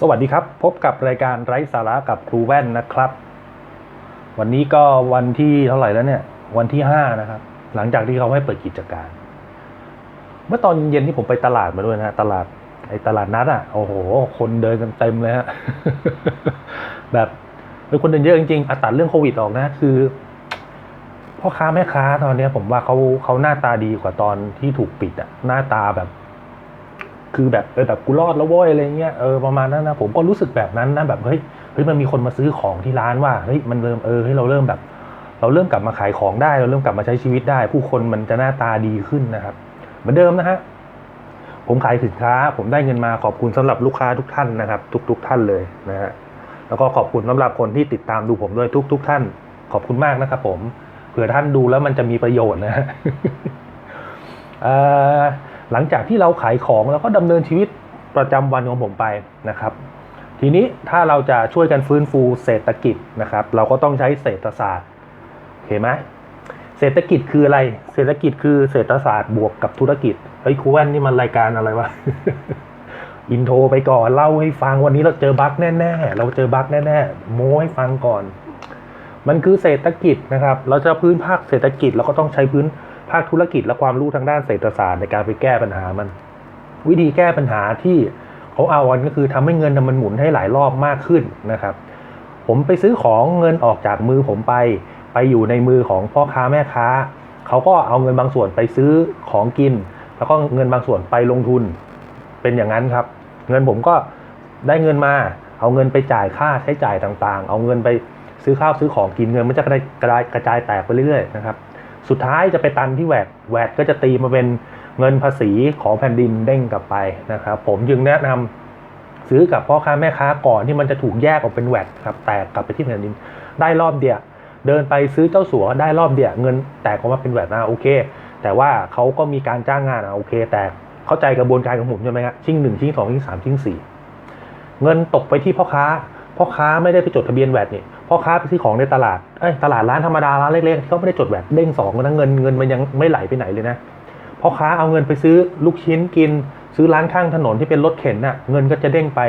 สวัสดีครับ พบกับรายการไร้สาระกับครูแว่นนะครับ วันนี้ก็วันที่เท่าไหร่แล้วเนี่ย วันที่ห้านะครับ หลังจากที่เขาให้เปิดกิจการ เมื่อตอนเย็นที่ผมไปตลาดมาด้วยนะตลาดไอ้ตลาดนัดอะโอ้โห คนเดินกันเต็มเลยฮะแบบเป็นคนเดินเยอะจริงๆอะตัดเรื่องโควิดออกนะคือพ่อค้าแม่ค้าตอนนี้ผมว่าเขาเขาหน้าตาดีกว่าตอนที่ถูกปิดอะหน้าตาแบบ คือแบบเออแบบกูรอดแล้วเว้ยอะไรเงี้ยเออประมาณนั้นนะผมก็รู้สึกแบบนั้นนะแบบเฮ้ยเฮ้ยมันมีคนมาซื้อของที่ร้านว่าเฮ้ยมันเริ่มเออเฮ้ยเราเริ่มแบบ เราเริ่มกลับมาขายของได้ เราเริ่มกลับมาใช้ชีวิตได้ ผู้คนมันจะหน้าตาดีขึ้นนะครับ เหมือนเดิมนะฮะผมขายสินค้า ผมได้เงินมาขอบคุณสำหรับลูกค้าทุกท่านนะครับ ทุก ๆท่านเลยนะฮะแล้วก็ขอบคุณสำหรับคนที่ติดตามดูผมด้วยทุกๆท่าน ขอบคุณมากนะครับ ผมเผื่อท่านดูแล้วมันจะมีประโยชน์นะฮะอ่อ หลังจากที่เราขายของแล้วก็ดำเนินชีวิตประจำวันของผมไปนะครับ ทีนี้ถ้าเราจะช่วยกันฟื้นฟูเศรษฐกิจนะครับ เราก็ต้องใช้เศรษฐศาสตร์โอเคไหมเศรษฐกิจคืออะไร เศรษฐกิจคือเศรษฐศาสตร์บวกกับธุรกิจเฮ้ยครูแว่นนี่มันรายการอะไรวะอินโทรไปก่อนเล่าให้ฟังวันนี้เราเจอบั๊กแน่ๆ เราเจอบั๊กแน่ๆ โม้ให้ฟังก่อน มันคือเศรษฐกิจนะครับ เราจะพื้นภาคเศรษฐกิจเราก็ต้องใช้พื้น ภาคธุรกิจและความรู้ทางด้านเศรษฐศาสตร์ในการไปแก้ปัญหามัน วิธีแก้ปัญหาที่เขาเอากันก็คือทำให้เงินมันหมุนให้หลายรอบมากขึ้นนะครับ ผมไปซื้อของเงินออกจากมือผมไป ไปอยู่ในมือของพ่อค้าแม่ค้า เขาก็เอาเงินบางส่วนไปซื้อของกิน แล้วก็เงินบางส่วนไปลงทุน เป็นอย่างนั้นครับ เงินผมก็ได้เงินมา เอาเงินไปจ่ายค่าใช้จ่ายต่างๆ เอาเงินไปซื้อข้าวซื้อของกินเงินมันจะกระจายกระจายแตกไปเรื่อยๆนะครับ สุดท้ายจะไปตันที่แวดแวดก็จะตีมาเป็นเงินภาษีของแผ่นดินเด้งกลับไปนะครับ ผมจึงแนะนำซื้อกับพ่อค้าแม่ค้าก่อนที่มันจะถูกแยกออกเป็นแวดครับ แตกกลับไปที่แผ่นดิน ได้รอบเดียวเดินไปซื้อเจ้าสัวได้รอบเดียวเงินแตกออกมาเป็นแวดนะโอเค แต่ว่าเขาก็มีการจ้างงานอะโอเค แต่เข้าใจกระบวนการของผมใช่ไหมครับชิ่งหนึ่งชิ่งสองชิ่งสามชิ่งสี่เงินตกไปที่พ่อค้าพ่อค้าไม่ได้ไปจดทะเบียนแวดนี่ พ่อค้าไปซื้อของในตลาดเอ้ยตลาดร้านธรรมดาร้านเล็กๆเขาไม่ได้จดแวดเด้งสองนะเงินเงินมันยังไม่ไหลไปไหนเลยนะพ่อค้าเอาเงินไปซื้อลูกชิ้นกิน ซื้อร้านข้างถนนที่เป็นรถเข็นน่ะเงินก็จะเด้งไป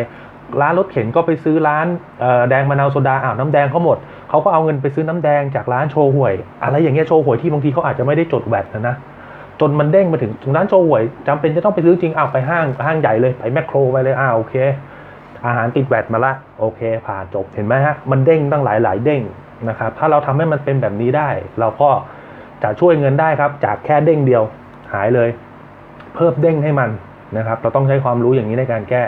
ร้านรถเข็นก็ไปซื้อร้านเอ่อแดงมะนาวโซดาอ้าวน้ำแดงเขาหมดเขาก็เอาเงินไปซื้อน้ำแดงจากร้านโชว์หวย อะไรอย่างเงี้ยโชว์หวยที่บางทีเขาอาจจะไม่ได้จดแวดนะนะจนมันเด้งมาถึงถึงร้านโชว์หวยจำเป็นจะต้องไปซื้อจริงอ้าวไปห้างห้างใหญ่เลยไปแมคโครไปเลยอ้าวโอเค อาหารติดแวดมาละโอเค ผ่านจบเห็นไหมฮะมันเด้งตั้งหลายหลายเด้งนะครับถ้าเราทำให้มันเป็นแบบนี้ได้ เราก็จะช่วยเงินได้ครับ จากแค่เด้งเดียวหายเลย เพิ่มเด้งให้มันนะครับ เราต้องใช้ความรู้อย่างนี้ในการแก้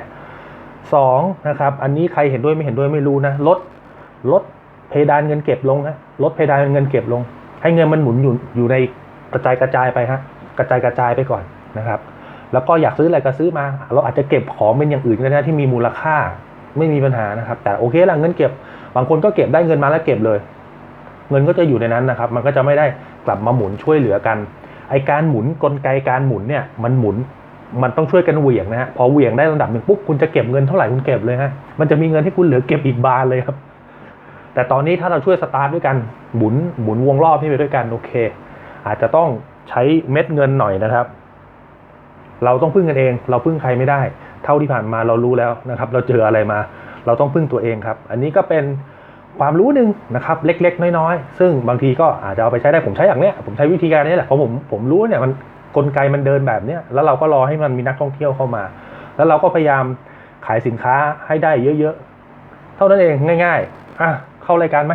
สองนะครับอันนี้ใครเห็นด้วยไม่เห็นด้วยไม่รู้นะลดลดเพดานเงินเก็บลงฮะลดเพดานเงินเก็บลง ให้เงินมันหมุนอยู่อยู่ในกระจายกระจายไปฮะกระจายกระจายไปก่อนนะครับ แล้วก็อยากซื้ออะไรก็ซื้อมา เราอาจจะเก็บของเป็นอย่างอื่นก็ได้ที่มีมูลค่าไม่มีปัญหานะครับ แต่โอเคละเงินเก็บบางคนก็เก็บได้เงินมาแล้วเก็บเลย เงินก็จะอยู่ในนั้นนะครับ มันก็จะไม่ได้กลับมาหมุนช่วยเหลือกันไอการหมุนกลไกการหมุนเนี่ยมันหมุนมันต้องช่วยกันเหวี่ยงนะฮะพอเหวี่ยงได้ระดับหนึ่งปุ๊บคุณจะเก็บเงินเท่าไหร่คุณเก็บเลยฮะมันจะมีเงินให้คุณเหลือเก็บอีกบานเลยครับแต่ตอนนี้ถ้าเราช่วยสตาร์ทด้วยกันหมุนหมุนวงรอบที่ไปด้วยกันโอเค อาจจะต้องใช้เม็ดเงินหน่อยนะครับ เราต้องพึ่งกันเอง เราพึ่งใครไม่ได้ เท่าที่ผ่านมาเรารู้แล้วนะครับ เราเจออะไรมา เราต้องพึ่งตัวเองครับ อันนี้ก็เป็นความรู้หนึ่งนะครับเล็กๆ น้อยๆ ซึ่งบางทีก็อาจจะเอาไปใช้ได้ผมใช้อย่างเนี้ยผมใช้วิธีการนี้แหละเพราะผมผมรู้เนี่ยมันกลไกมันเดินแบบเนี้ยแล้วเราก็รอให้มันมีนักท่องเที่ยวเข้ามา แล้วเราก็พยายามขายสินค้าให้ได้เยอะๆ เท่านั้นเองง่าย ๆอะเข้ารายการไหม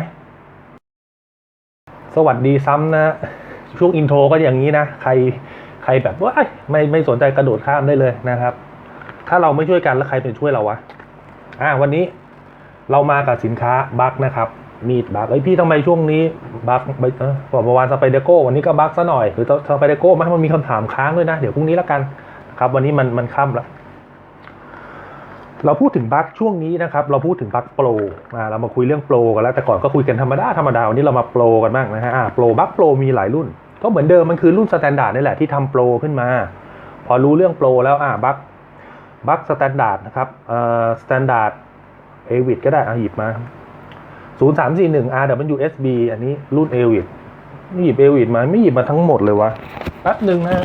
สวัสดีซ้ำนะช่วงอินโทรก็อย่างนี้นะ ใคร รแบบว่าไม่ไม่สนใจกระโดดข้ามได้เลยนะครับ ถ้าเราไม่ช่วยกันแล้วใครเป็นช่วยเราวะอะวันนี้เรามากับสินค้าบัคนะครับ มีดบัคไอพี่ทำไมช่วงนี้บัคไปเออบอกเมื่อวานสไปเดโก้วันนี้ก็บัคซะหน่อยหรือสไปเดโก้มันมันมีคำถามค้างด้วยนะ เดี๋ยวพรุ่งนี้แล้วกันนะครับ วันนี้มันมันค่ำแล้วเราพูดถึงบัคช่วงนี้นะครับ เราพูดถึงบัคโปรอ่าเรามาคุยเรื่องโปรกันแล้วแต่ก่อนก็คุยกันธรรมดาธรรมดาวันนี้เรามาโปรกันบ้างนะฮะอ่าโปรบัคโปรมีหลายรุ่น ก็เหมือนเดิมมันคือรุ่นสแตนดาร์ดนี่แหละที่ทำโปรขึ้นมา พอรู้เรื่องโปรแล้วอ่าบัคบัคสแตนดาร์ดนะครับเอ่อสแตนดาร์ดเอวิดก็ได้อะหยิบมา 0341 RWSB อันนี้รุ่นเอวิดนี่หยิบเอวิดมาไม่หยิบมาทั้งหมดเลยวะแป๊บหนึ่งนะ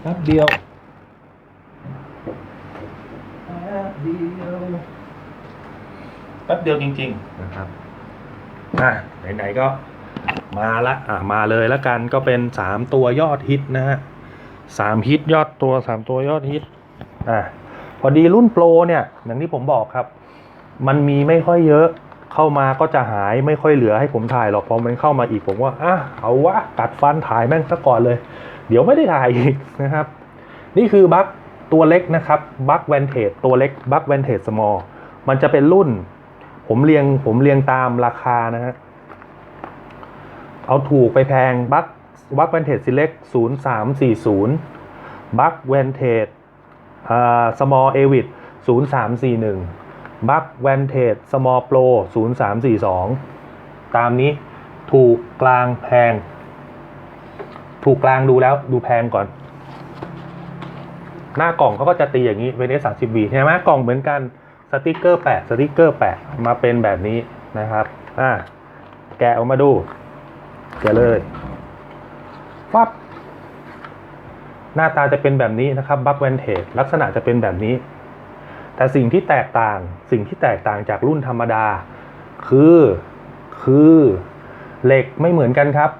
แป๊บเดียวเดียวแป๊บเดียวจริง ๆ นะครับอะไหน ๆ ก็ มาละอะมาเลยแล้วกันก็เป็นสามตัวยอดฮิตนะฮะสามฮิตยอดตัวสามตัวยอดฮิตอะพอดีรุ่นโปรเนี่ยอย่างที่ผมบอกครับ มันมีไม่ค่อยเยอะเข้ามาก็จะหายไม่ค่อยเหลือให้ผมถ่ายหรอกพอมันเข้ามาอีกผมว่าอะเอาวะกัดฟันถ่ายแม่งซะก่อนเลย เดี๋ยวไม่ได้ถ่ายอีกนะครับ นี่คือบัคตัวเล็กนะครับบัคแวนเทจตัวเล็กบัคแวนเทจสมอลมันจะเป็นรุ่น ผมเรียงผมเรียงตามราคานะฮะ เอาถูกไปแพงบัคบัคแวนเทจซีเล็กศูนย์สามสี่ศูนย์บัคแวนเทจสมอลเอวิดศูนย์สามสี่หนึ่งบัคแวนเทจสมอลโปรศูนย์สามสี่สองตามนี้ถูกกลางแพง ถูกกลางดูแล้วดูแพงก่อน หน้ากล่องเขาก็จะตีอย่างนี้เป็น S 3 0 V ใช่ไหมกล่องเหมือนกันสติกเกอร์แปะสติกเกอร์แปะมาเป็นแบบนี้นะครับ อ่า แกะออกมาดู แกะเลยปั๊บหน้าตาจะเป็นแบบนี้นะครับบัคแวนเทจลักษณะจะเป็นแบบนี้ แต่สิ่งที่แตกต่างสิ่งที่แตกต่างจากรุ่นธรรมดา คือคือเหล็กไม่เหมือนกันครับ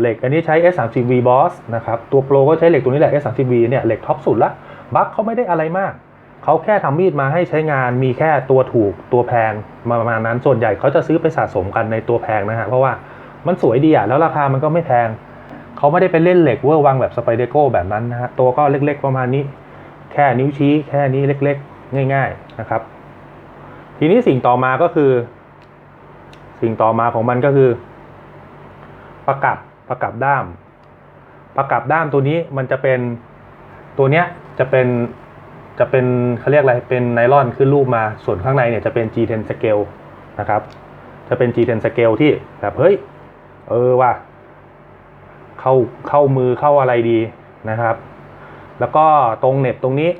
เหล็กอันนี้ใช้ S30V Boss นะครับ ตัวโปรก็ใช้เหล็กตัวนี้แหละ S30V เนี่ยเหล็กท็อปสุดละบัคเขาไม่ได้อะไรมาก เขาแค่ทำมีดมาให้ใช้งานมีแค่ตัวถูกตัวแพงประมาณนั้นส่วนใหญ่เขาจะซื้อไปสะสมกันในตัวแพงนะฮะเพราะว่า มันสวยดีอะแล้วราคามันก็ไม่แพงเขาไม่ได้ไปเล่นเหล็กเวอร์วังแบบสไปเดโก้แบบนั้นนะฮะตัวก็เล็ก ๆ ประมาณนี้ แค่นิ้วชี้แค่นี้เล็ก ๆ ง่าย ๆนะครับ ทีนี้สิ่งต่อมาก็คือ สิ่งต่อมาของมันก็คือ ประกับประกับด้าม ประกับด้ามตัวนี้มันจะเป็นตัวเนี้ยจะเป็นจะเป็นเขาเรียกอะไร เป็นไนลอนขึ้นรูปมา ส่วนข้างในเนี่ยจะเป็น G10 scale นะครับ จะเป็น G10 scale ที่แบบเฮ้ย เออว่ะเข้าเข้ามือเข้าอะไรดีนะครับ แล้วก็ตรงเน็บตรงนี้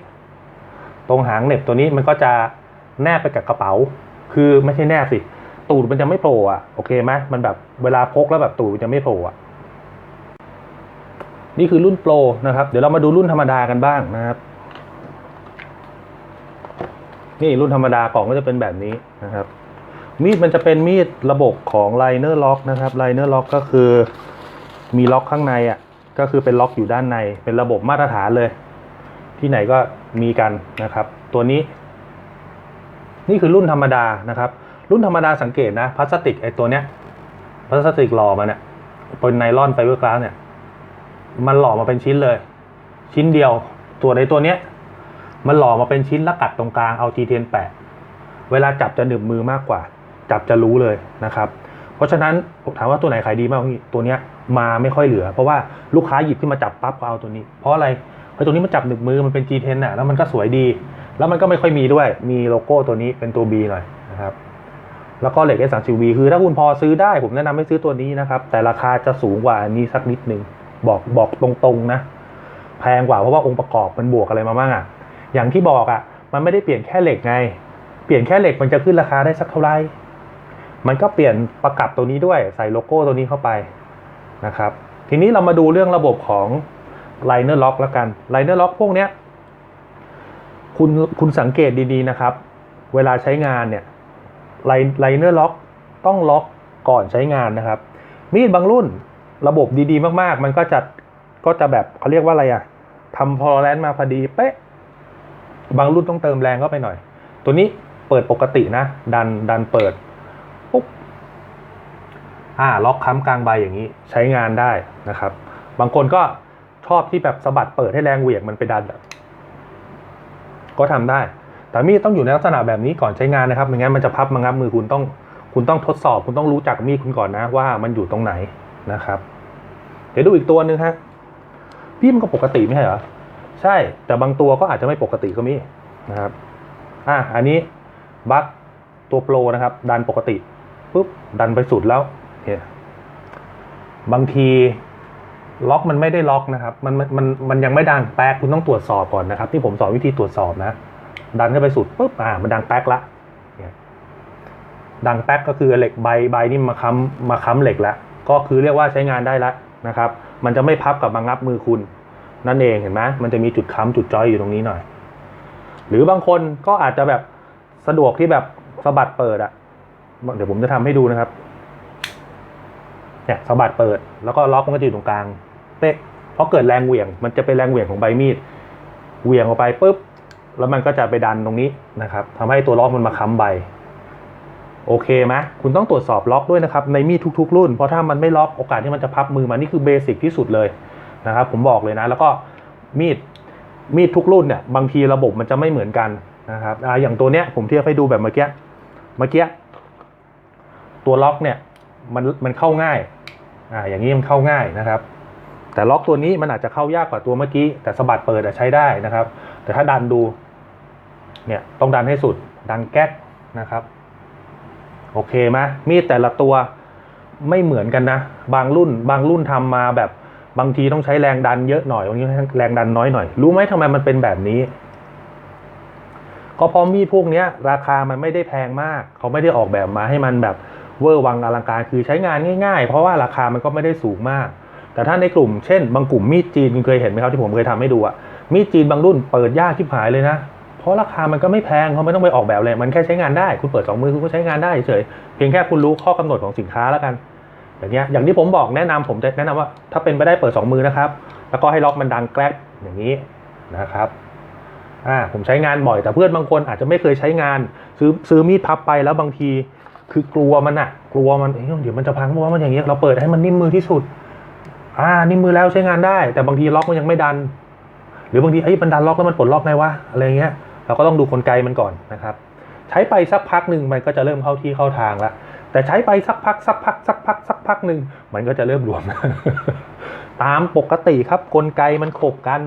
ตรงหางเน็บตัวนี้มันก็จะแนบไปกับกระเป๋า คือไม่ใช่แนบสิ ตูดมันจะไม่โผล่อะโอเคไหมมันแบบเวลาพกแล้วแบบตูดมันจะไม่โผล่อะนี่คือรุ่นโปรนะครับ เดี๋ยวเรามาดูรุ่นธรรมดากันบ้างนะครับ นี่รุ่นธรรมดากล่องก็จะเป็นแบบนี้นะครับ มีดมันจะเป็นมีดระบบของไลเนอร์ล็อกนะครับไลเนอร์ล็อกก็คือมีล็อกข้างในอะก็คือเป็นล็อกอยู่ด้านใน เป็นระบบมาตรฐานเลย ที่ไหนก็มีกันนะครับ ตัวนี้ นี่คือรุ่นธรรมดานะครับ รุ่นธรรมดาสังเกตนะพลาสติกไอ้ตัวเนี้ยพลาสติกหล่อมาเนี่ยเป็นไนลอนไฟเบอร์กลาสเนี่ย มันหล่อมาเป็นชิ้นเลย ชิ้นเดียวตัวในตัวเนี้ย มันหล่อมาเป็นชิ้นแล้วกัดตรงกลางเอา G10 แปะเวลาจับจะหนึบมือมากกว่า จับจะรู้เลยนะครับ เพราะฉะนั้นผมถามว่าตัวไหนขายดีมากกว่ตัวเนี้ยมาไม่ค่อยเหลือ เพราะว่าลูกค้าหยิบขึ้นมาจับปั๊บก็เอาตัวนี้ เพราะอะไรเพราะตัวนี้มันจับหนึบมือมันเป็น G10 น่ะแล้วมันก็สวยดี แล้วมันก็ไม่ค่อยมีด้วยมีโลโก้ตัวนี้เป็นตัว B หน่อยนะครับแล้วก็เหล็ก S30V คือถ้าคุณพอซื้อได้ผมแนะนำให้ซื้อตัวนี้นะครับ แต่ราคาจะสูงกว่านนี้สักนิดนึงบอกบอกตรงๆนะ แพงกว่าเพราะว่าองค์ประกอบมันบวกอะไรมาบ้างอะอย่างที่บอกอะมันไม่ได้เปลี่ยนแค่เหล็กไง เปลี่ยนแค่เหล็กมันจะขึ้นราคาได้สักเท่าไหร่ มันก็เปลี่ยนประกับตัวนี้ด้วยใส่โลโก้ตัวนี้เข้าไปนะครับ ทีนี้เรามาดูเรื่องระบบของ Liner Lock แล้วกัน Liner Lock พวกเนี้ยคุณคุณสังเกตดีๆนะครับ เวลาใช้งานเนี่ยไลเนอร์ล็อกต้องล็อกก่อนใช้งานนะครับ มีดบางรุ่นระบบดีๆ มากๆ มันก็จะก็จะแบบเขาเรียกว่าอะไรอะทำพอแลนซ์มาพอดีเป๊ะ บางรุ่นต้องเติมแรงเข้าไปหน่อย ตัวนี้เปิดปกตินะ ดันดันเปิด ปุ๊บอ่าล็อกค้ำกลางใบอย่างนี้ใช้งานได้นะครับ บางคนก็ชอบที่แบบสะบัดเปิดให้แรงเหวี่ยงมันไปดันแบบก็ทำได้ แต่มีดต้องอยู่ในลักษณะแบบนี้ก่อนใช้งานนะครับไม่งั้นมันจะพับมางับมือคุณต้อง คุณต้องทดสอบ คุณต้องรู้จักมีดคุณก่อนนะ ว่ามันอยู่ตรงไหนนะครับ เดี๋ยวดูอีกตัวหนึ่งฮะพี่มันก็ปกติไม่ใช่เหรอใช่ แต่บางตัวก็อาจจะไม่ปกติก็มีนะครับ อะอันนี้บัคตัวโปรนะครับ ดันปกติ ปุ๊บดันไปสุดแล้วเนี่ยบางทีล็อกมันไม่ได้ล็อกนะครับมันมันมันมันยังไม่ดังแป๊กคุณต้องตรวจสอบก่อนนะครับ ที่ผมสอนวิธีตรวจสอบนะ ดันเข้าไปสุดปุ๊บอ่ามันดังแป๊กละเนี่ยดังแป๊กก็คือเหล็กใบใบนี่มาค้ำมาค้ำเหล็กแล้วก็คือเรียกว่าใช้งานได้แล้วนะครับ มันจะไม่พับกับมางับมือคุณ นั่นเองเห็นไหมมันจะมีจุดค้ำจุดจอยอยู่ตรงนี้หน่อย หรือบางคนก็อาจจะแบบสะดวกที่แบบสะบัดเปิดอะ เดี๋ยวผมจะทำให้ดูนะครับเนี่ยสะบัดเปิด แล้วก็ล็อกมันก็จะอยู่ตรงกลางเป๊ะเพราะเกิดแรงเหวี่ยง มันจะเป็นแรงเหวี่ยงของใบมีดเหวี่ยงออกไปปุ๊บแล้วมันก็จะไปดันตรงนี้นะครับทำให้ตัวล็อกมันมาค้ำใบโอเคไหมคุณต้องตรวจสอบล็อกด้วยนะครับ ในมีดทุกๆ รุ่น เพราะถ้ามันไม่ล็อกโอกาสที่มันจะพับมือมานี่คือเบสิกที่สุดเลยนะครับ ผมบอกเลยนะ แล้วก็มีดมีดทุกรุ่นเนี่ยบางทีระบบมันจะไม่เหมือนกันนะครับออย่างตัวเนี้ยผมเทียบให้ดูแบบเมื่อกี้เมื่อกี้ ตัวล็อกเนี่ยมันมันเข้าง่ายอ่าอย่างนี้มันเข้าง่ายนะครับ แต่ล็อกตัวนี้มันอาจจะเข้ายากกว่าตัวเมื่อกี้ แต่สะบัดเปิดอะใช้ได้นะครับ แต่ถ้าดันดูเนี่ยต้องดันให้สุดดันแก๊กนะครับโอเคไหมมีดแต่ละตัวไม่เหมือนกันนะ บางรุ่นบางรุ่นทำมาแบบบางทีต้องใช้แรงดันเยอะหน่อยบางทีแรงดันน้อยหน่อย รู้ไหมทำไมมันเป็นแบบนี้ ก็เพราะมีดพวกเนี้ยราคามันไม่ได้แพงมาก เขาไม่ได้ออกแบบมาให้มันแบบ เวอร์วังอลังการคือใช้งานง่าย ๆ เพราะว่าราคามันก็ไม่ได้สูงมาก แต่ถ้าในกลุ่มเช่น บางกลุ่มมีดจีนคุณเคยเห็นไหมครับที่ผมเคยทำให้ดูอะมีดจีนบางรุ่นเปิดยากชิบหายเลยนะ เพราะราคามันก็ไม่แพงเขาไม่ต้องไปออกแบบเลยมันแค่ใช้งานได้ คุณเปิดสองมือคุณก็ใช้งานได้เฉยเพียงแค่คุณรู้ข้อกำหนดของสินค้าแล้วกัน อย่างเงี้ยอย่างที่ผมบอกแนะนำผมจะแนะนำว่า ถ้าเป็นไปได้เปิดสองมือนะครับ แล้วก็ให้ล็อกมันดังแกลกอย่างนี้นะครับอ่าผมใช้งานบ่อยแต่เพื่อนบางคนอาจจะไม่เคยใช้งาน ซื้อซื้อมีดพับไปแล้วบางที คือกลัวมันอะกลัวมันเอ้ยเดี๋ยวมันจะพังเพราะว่ามันอย่างเงี้ยเราเปิดให้มันนิ่มมือที่สุด อ่า นิ่มมือแล้วใช้งานได้ แต่บางทีล็อกมันยังไม่ดัน หรือบางทีเอ้มันดันล็อกแล้วมันปลดล็อกไงวะอะไรเงี้ยเราก็ต้องดูกลไกมันก่อนนะครับ ใช้ไปสักพักหนึ่งมันก็จะเริ่มเข้าที่เข้าทางแล้วแต่ใช้ไปสักพักสักพักสักพักสักพักหนึ่งมันก็จะเริ่มรวม ตามปกติครับกลไกมันขบกัน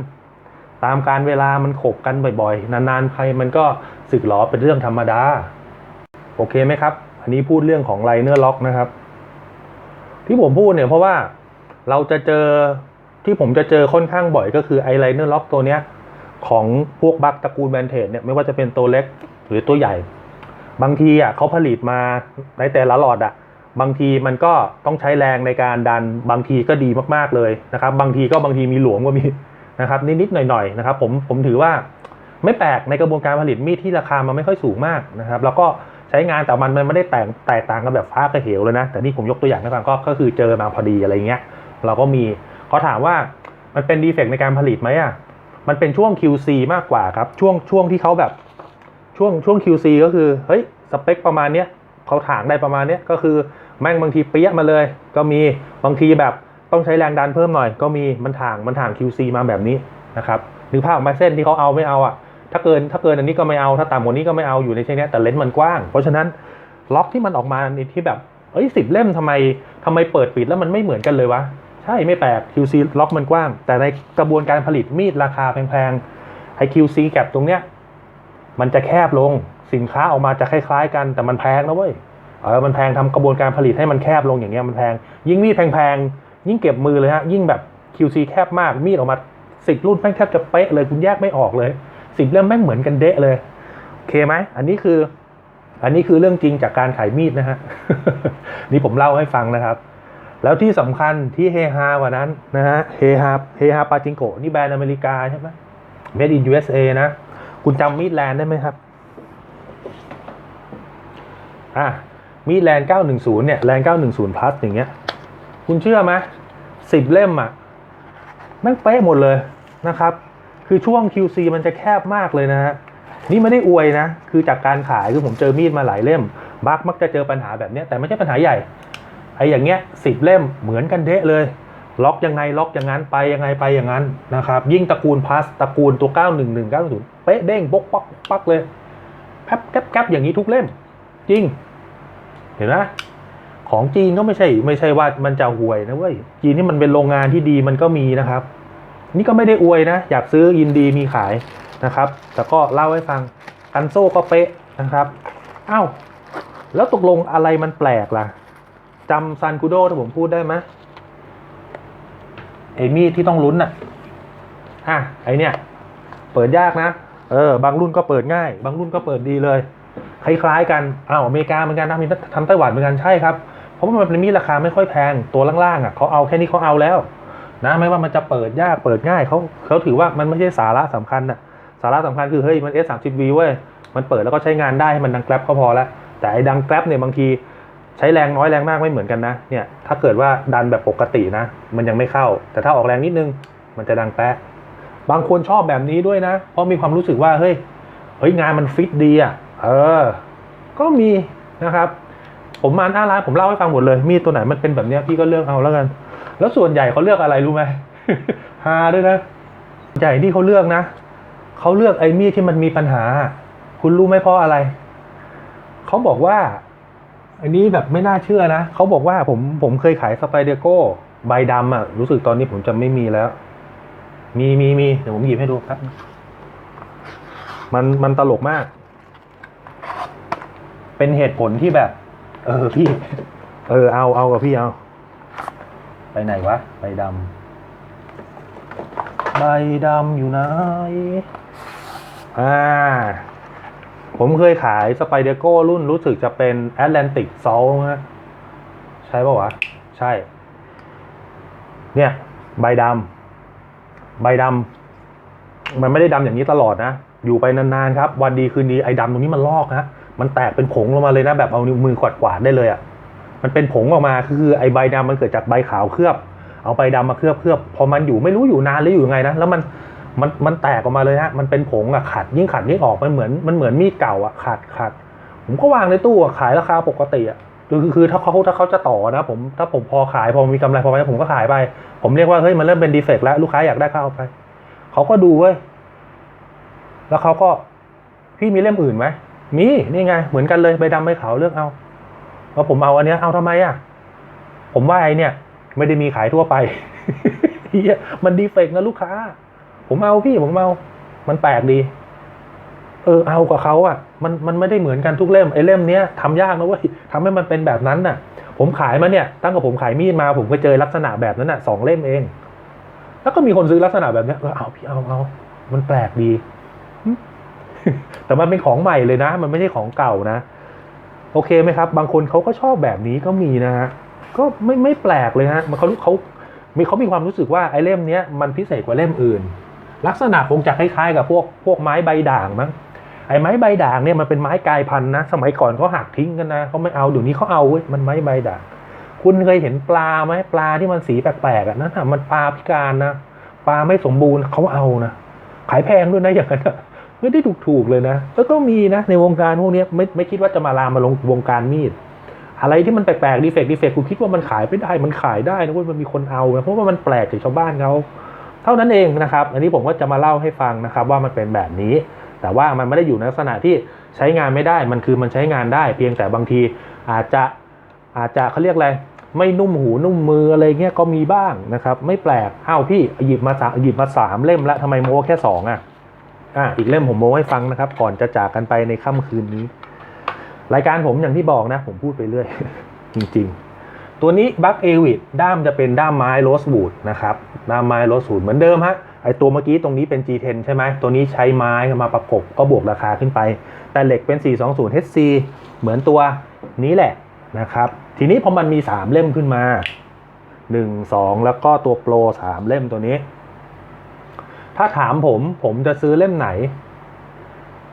ตามการเวลามันขบกันบ่อยๆ นานๆไปมันก็สึกหรอเป็นเรื่องธรรมดา โอเคไหมครับ อันนี้พูดเรื่องของไลเนอร์ล็อกนะครับ ที่ผมพูดเนี่ยเพราะว่าเราจะเจอที่ผมจะเจอค่อนข้างบ่อยก็คือไอไลเนอร์ล็อกตัวเนี้ยของพวกบัคตระกูลแบนเทจเนี่ยไม่ว่าจะเป็นตัวเล็กหรือตัวใหญ่ บางทีอะเขาผลิตมาในแต่ละหลอดอะ บางทีมันก็ต้องใช้แรงในการดันบางทีก็ดีมากๆเลยนะครับ บางทีก็บางทีมีหลวมก็มีนะครับ นิดๆหน่อยๆนะครับ ผมผมถือว่าไม่แปลกในกระบวนการผลิตมีดที่ราคามันไม่ค่อยสูงมากนะครับ แล้วก็ ช้งานแต่มันมันไม่ได้แตกแตกต่างกันแบบฟ้ากระเหวเลยนะ แต่นี่ผมยกตัวอย่างให้ฟังก็ก็คือเจอมาพอดีอะไรเงี้ย เราก็มีเขาถามว่ามันเป็นดีเฟกในการผลิตไหมอะมันเป็นช่วง QC มากกว่าครับ ช่วงช่วงที่เขาแบบช่วงช่วง QC ก็คือเฮ้ยสเปคประมาณเนี้ยเขาถางได้ประมาณเนี้ยก็คือแม่งบางทีเปี้ยมาเลย ก็มีบางทีแบบต้องใช้แรงดันเพิ่มหน่อย ก็มีมันถางมันถาง QC มาแบบนี้นะครับนึกภาพออกมาเส้นที่เขาเอาไม่เอาอะ ถ้าเกินถ้าเกินอันนี้ก็ไม่เอาถ้าต่ำกว่านี้ก็ไม่เอาอยู่ในเช่นนี้แต่เลนส์มันกว้าง เพราะฉะนั้นล็อกที่มันออกมาในที่แบบเอ้ยสิบเล่มทำไมทำไมเปิดปิดแล้วมันไม่เหมือนกันเลยวะใช่ไม่แปลก QC ล็อกมันกว้าง แต่ในกระบวนการผลิตมีดราคาแพงๆไอ้ QC แกปตรงเนี้ยมันจะแคบลงสินค้าออกมาจะคล้ายๆ กันแต่มันแพงนะเว้ยเออมันแพงทำกระบวนการผลิตให้มันแคบลงอย่างเงี้ยมันแพง ยิ่งมีดแพงๆยิ่งเก็บมือเลยฮะยิ่งแบบ QC แคบมากมีดออกมาสิบรุ่นแม่งแทบจะเป๊ะเลยคุณแยกไม่ออกเลย สิบเล่มแม่งเหมือนกันเดะเลยโอเคไหมอันนี้คือ อันนี้คือเรื่องจริงจากการขายมีดนะฮะนี่ผมเล่าให้ฟังนะครับ แล้วที่สำคัญที่เฮฮากว่านั้นนะฮะเฮฮาเฮฮาปาจิงโกนี่แบรนด์อเมริกาใช่ไหม Made in USA นะ คุณจำมีดแลนได้ไหมครับอะมีดแลนด์910 เนี่ยแลนด์910 plus อย่างเงี้ย คุณเชื่อไหมสิบเล่มอะแม่งเป๊ะหมดเลยนะครับ คือช่วง QC มันจะแคบมากเลยนะฮะนี่ไม่ได้อวยนะ คือจากการขายคือผมเจอมีดมาหลายเล่ม บักมักจะเจอปัญหาแบบนี้แต่ไม่ใช่ปัญหาใหญ่ไอ้อย่างเงี้ยสิบเล่มเหมือนกันเดะเลย ล็อกยังไงล็อกอย่างนั้นไปยังไงไปอย่างนั้นนะครับ ยิ่งตระกูลพลัสตระกูลตัว 911 90เป๊ะเด้งปกปักปักเลยแป๊บแก๊บแก๊บอย่างนี้ทุกเล่ม จริง เห็นไหมของจีนก็ไม่ใช่ ไม่ใช่ว่ามันจะห่วยนะเว้ยจีนนี่มันเป็นโรงงานที่ดีมันก็มีนะครับ นี่ก็ไม่ได้อวยนะ อยากซื้อยินดีมีขายนะครับ แต่ก็เล่าให้ฟังกันโซ่ก็เป๊ะนะครับอ้าวแล้วตกลงอะไรมันแปลกล่ะจำซันคูโดที่ผมพูดได้ไหมไอ้มีดที่ต้องลุ้นน่ะอะไอเนี่ย เปิดยากนะ เออบางรุ่นก็เปิดง่าย บางรุ่นก็เปิดดีเลย คล้ายๆกันอ้าวอเมริกาเหมือนกันนะมีทำไต้หวันเหมือนกันใช่ครับ เพราะว่ามันเป็นมีดราคาไม่ค่อยแพงตัวล่างๆอะเขาเอาแค่นี้เขาเอาแล้ว นะไม่ว่ามันจะเปิดยากเปิดง่ายเขาเขาถือว่ามันไม่ใช่สาระสำคัญน่ะสาระสำคัญคือเฮ้ยมัน S 3 0 V เว้ยมันเปิดแล้วก็ใช้งานได้ให้มันดังแกร็บก็พอแล้วแต่ไอ้ดังแกร็บเนี่ยบางทีใช้แรงน้อยแรงมากไม่เหมือนกันนะเนี่ยถ้าเกิดว่าดันแบบปกตินะ มันยังไม่เข้า แต่ถ้าออกแรงนิดนึงมันจะดังแป๊ะบางคนชอบแบบนี้ด้วยนะ เพราะมีความรู้สึกว่าเฮ้ยเฮ้ยงานมันฟิตดีอะเออ ก็มีนะครับ ผมมาหน้าร้านผมเล่าให้ฟังหมดเลยมีดตัวไหนมันเป็นแบบเนี้ยพี่ก็เลือกเอาแล้วกัน แล้วส่วนใหญ่เขาเลือกอะไรรู้ไหมฮาด้วยนะใหญ่ที่เขาเลือกนะเขาเลือกไอ้มีดที่มันมีปัญหา คุณรู้ไหมเพราะอะไรเขาบอกว่า อันนี้แบบไม่น่าเชื่อนะเขาบอกว่าผมผมเคยขายสไปเดโก้ใบดำอะ รู้สึกตอนนี้ผมจะไม่มีแล้ว มีมีมีเดี๋ยวผมหยิบให้ดูครับ มันมันตลกมาก เป็นเหตุผลที่แบบ เออพี่ เออเอาเอากับพี่เอา ไปไหนวะใบดำใบดำอยู่ไหนอ่าผมเคยขายสไปเดโก้รุ่นรู้สึกจะเป็น Atlantic s a l ฮะใช่ป่าวะ ใช่ เนี่ย ใบดำใบดำมันไม่ได้ดำอย่างนี้ตลอดนะ อยู่ไปนานๆครับ วันดีคืนดีไอ้ดำตรงนี้มันลอกฮะ มันแตกเป็นผงลงมาเลยนะแบบเอานิ้วมือกวาดกวาดได้เลยอะ่ะมันเป็นผงออกมาคือไอใบดำมันเกิดจากใบขาวเคลือบ เอาใบดำมาเคลือบเคลือบพอมันอยู่ไม่รู้อยู่นานหรืออยู่ยังไงนะแล้วมันมันมันแตกออกมาเลยฮะมันเป็นผงอะขัดยิ่งขัดยิ่งออกมันเหมือนมันเหมือนมีดเก่าอะขัดขัดผมก็วางในตู้อะขายราคาปกติอะคือคือคือถ้าเขาถ้าเขาจะต่อนะผมถ้าผมพอขายพอมีกำไรพอไหมผมก็ขายไป ผมเรียกว่าเฮ้ยมันเริ่มเป็นดีเฟกต์แล้วลูกค้าอยากได้ก็เอาไปเขาก็ดูเว้ยแล้วเขาก็พี่มีเล่มอื่นไหม มีนี่ไง เหมือนกันเลยใบดำใบขาวเลือกเอาแล้วผมเอาอันเนี้ยเอาทำไมอะผมว่าไอเนี่ย ไม่ได้มีขายทั่วไปเฮียมันดีเฟกต์นะลูกค้า ผมเอาพี่ผมเอามันแปลกดี เออ เอากับเขาอะ มันมันไม่ได้เหมือนกันทุกเล่มไอเล่มเนี้ยทำยากนะเว้ยทำให้มันเป็นแบบนั้นน่ะ ผมขายมาเนี่ย ตั้งแต่ผมขายมีดมาผมก็เจอลักษณะแบบนั้นน่ะสองเล่มเอง แล้วก็มีคนซื้อลักษณะแบบเนี้ยเออเอาพี่เอาเอามันแปลกดี แต่มันเป็นของใหม่เลยนะ มันไม่ใช่ของเก่านะ โอเคไหมครับ บางคนเขาก็ชอบแบบนี้ก็มีนะฮะก็ไม่ไม่แปลกเลยฮะมันเขาเขามีเขามีความรู้สึกว่าไอ้เล่มเนี้ยมันพิเศษกว่าเล่มอื่น ลักษณะคงจะคล้ายๆกับพวกพวกไม้ใบด่างมั้งไอ้ไม้ใบด่างเนี่ยมันเป็นไม้กายพันธุ์นะ สมัยก่อนเขาหักทิ้งกันนะเขาไม่เอาเดี๋ยวนี้เขาเอาเว้ยมันไม้ใบด่าง คุณเคยเห็นปลาไหมปลาที่มันสีแปลกๆอะนั่นน่ะมันปลาพิการนะปลาไม่สมบูรณ์เขาเอานะขายแพงด้วยนะอย่างนั้นอะ ไม่ได้ถูกๆเลยนะ แล้วก็มีนะในวงการพวกนี้ไม่ไม่คิดว่าจะมาลามมาลงวงการมีด อะไรที่มันแปลกๆดีเฟกดีเฟกคุณคิดว่ามันขายไม่ได้มันขายได้นะเว้ยมันมีคนเอานะเพราะว่ามันแปลกจากชาวบ้านเขาเท่านั้นเองนะครับ อันนี้ผมก็จะมาเล่าให้ฟังนะครับว่ามันเป็นแบบนี้ แต่ว่ามันไม่ได้อยู่ในลักษณะที่ใช้งานไม่ได้มันคือมันใช้งานได้ เพียงแต่บางทีอาจจะอาจจะเขาเรียกอะไรไม่นุ่มหูนุ่มมืออะไรเงี้ยก็มีบ้างนะครับ ไม่แปลกอ้าวพี่หยิบมาสามหยิบมาสามเล่มแล้วทำไมโม้แค่สองอะ อะอีกเล่มผมโม้ให้ฟังนะครับ ก่อนจะจากกันไปในค่ำคืนนี้ รายการผมอย่างที่บอกนะ ผมพูดไปเรื่อย จริง ๆ ตัวนี้บัคเอวิดด้ามจะเป็นด้ามไม้โรสบูดนะครับด้ามไม้โรสบูดเหมือนเดิมฮะไอตัวเมื่อกี้ตรงนี้เป็น G10 ใช่ไหมตัวนี้ใช้ไม้มาประกบก็บวกราคาขึ้นไป แต่เหล็กเป็น 420 HC เหมือนตัวนี้แหละนะครับ ทีนี้พอมันมี 3 เล่มขึ้นมา 1 2 แล้วก็ตัวโปร 3 เล่มตัวนี้ ถ้าถามผมผมจะซื้อเล่มไหน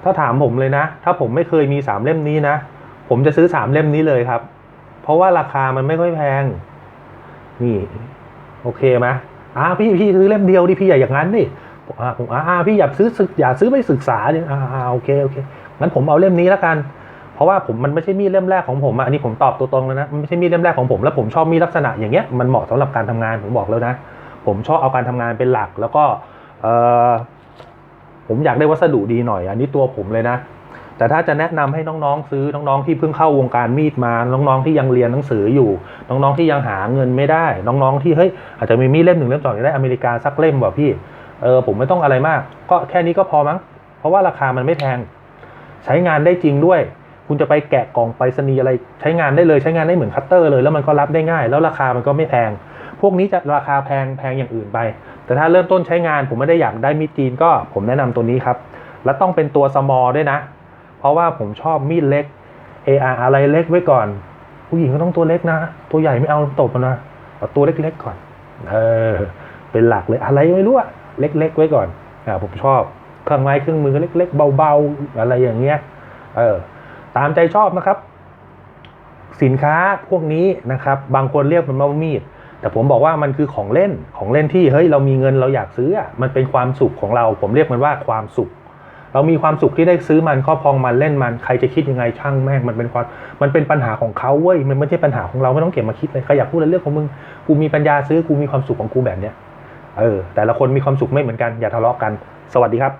ถ้าถามผมเลยนะ ถ้าผมไม่เคยมีสามเล่มนี้นะ ผมจะซื้อสามเล่มนี้เลยครับ เพราะว่าราคามันไม่ค่อยแพง นี่ โอเคไหมอ่าพี่พี่ซื้อเล่มเดียวดิพี่อย่าอย่างนั้นดิอ่าผมอ่าพี่อย่าซื้อศึกอย่าซื้อไปศึกษาดิอ่าอ่าโอเคโอเคงั้นผมเอาเล่มนี้แล้วกัน เพราะว่าผมมันไม่ใช่มีดเล่มแรกของผมอันนี้ผมตอบตัวตรงเลยนะมันไม่ใช่มีดเล่มแรกของผมแล้วผมชอบมีลักษณะอย่างเงี้ยมันเหมาะสำหรับการทำงานผมบอกแล้วนะ ผมชอบเอาการทำงานเป็นหลักแล้วก็ เออผมอยากได้วัสดุดีหน่อย อันนี้ตัวผมเลยนะ แต่ถ้าจะแนะนำให้น้องๆซื้อน้องๆที่เพิ่งเข้าวงการมีดมา น้องๆที่ยังเรียนหนังสืออยู่ น้องๆที่ยังหาเงินไม่ได้ น้องๆที่เฮ้ยอาจจะมีมีดเล่มหนึ่งเล่มสองอยากได้อเมริกาสักเล่มว่ะพี่ เออผมไม่ต้องอะไรมาก ก็แค่นี้ก็พอมั้ง เพราะว่าราคามันไม่แพง ใช้งานได้จริงด้วย คุณจะไปแกะกล่องไปรษณีอะไร ใช้งานได้เลยใช้งานได้เหมือนคัตเตอร์เลย แล้วมันก็รับได้ง่าย แล้วราคามันก็ไม่แพง พวกนี้จะราคาแพงแพงอย่างอื่นไป แต่ถ้าเริ่มต้นใช้งานผมไม่ได้อยากได้มีดจีนก็ผมแนะนำตัวนี้ครับ และต้องเป็นตัว small ด้วยนะ เพราะว่าผมชอบมีดเล็ก AR อะไรเล็กไว้ก่อน ผู้หญิงก็ต้องตัวเล็กนะ ตัวใหญ่ไม่เอาตบมันนะเอาตัวเล็กๆก่อน เออ เป็นหลักเลยอะไรไม่รู้อะเล็กๆไว้ก่อนอ่าผมชอบเครื่องไม้เครื่องมือเล็กๆเบาๆอะไรอย่างเงี้ย เออ ตามใจชอบนะครับ สินค้าพวกนี้นะครับ บางคนเรียกมันว่ามีด แต่ผมบอกว่ามันคือของเล่นของเล่นที่เฮ้ยเรามีเงินเราอยากซื้อมันเป็นความสุขของเรา ผมเรียกมันว่าความสุข เรามีความสุขที่ได้ซื้อมันครอบครองมันเล่นมันใครจะคิดยังไงช่างแม่งมันเป็นความมันเป็นปัญหาของเขาเว้ยมันไม่ใช่ปัญหาของเราไม่ต้องเก็บมาคิดเลยใครอยากพูดอะไรเรื่องของมึงกูมีปัญญาซื้อกูมีความสุขของกูแบบเนี้ยเออแต่ละคนมีความสุขไม่เหมือนกันอย่าทะเลาะกัน สวัสดีครับ